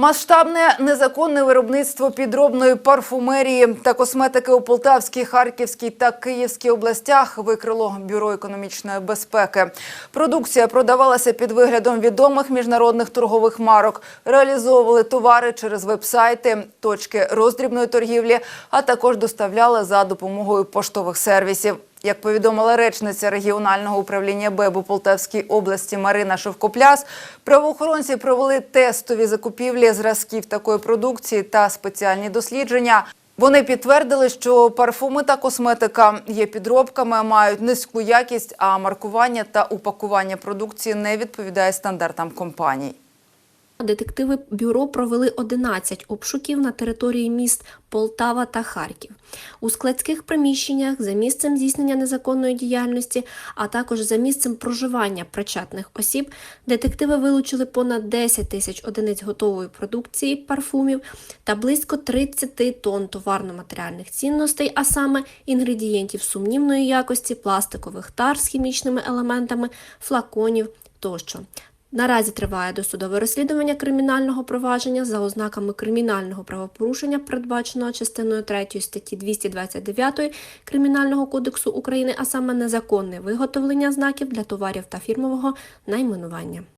Масштабне незаконне виробництво підробної парфумерії та косметики у Полтавській, Харківській та Київській областях викрило бюро економічної безпеки. Продукція продавалася під виглядом відомих міжнародних торгових марок. Реалізовували товари через веб-сайти, точки роздрібної торгівлі, а також доставляли за допомогою поштових сервісів. Як повідомила речниця регіонального управління БЕБ у Полтавській області Марина Шовкопляс, правоохоронці провели тестові закупівлі зразків такої продукції та спеціальні дослідження. Вони підтвердили, що парфуми та косметика є підробками, мають низьку якість, а маркування та упакування продукції не відповідає стандартам компаній. Детективи бюро провели 11 обшуків на території міст Полтава та Харків. У складських приміщеннях за місцем здійснення незаконної діяльності, а також за місцем проживання причетних осіб, детективи вилучили понад 10 тисяч одиниць готової продукції парфумів та близько 30 тонн товарно-матеріальних цінностей, а саме інгредієнтів сумнівної якості, пластикових тар з хімічними елементами, флаконів тощо. Наразі триває досудове розслідування кримінального провадження за ознаками кримінального правопорушення, передбаченого частиною 3 статті 229 Кримінального кодексу України, а саме незаконне виготовлення знаків для товарів та фірмового найменування.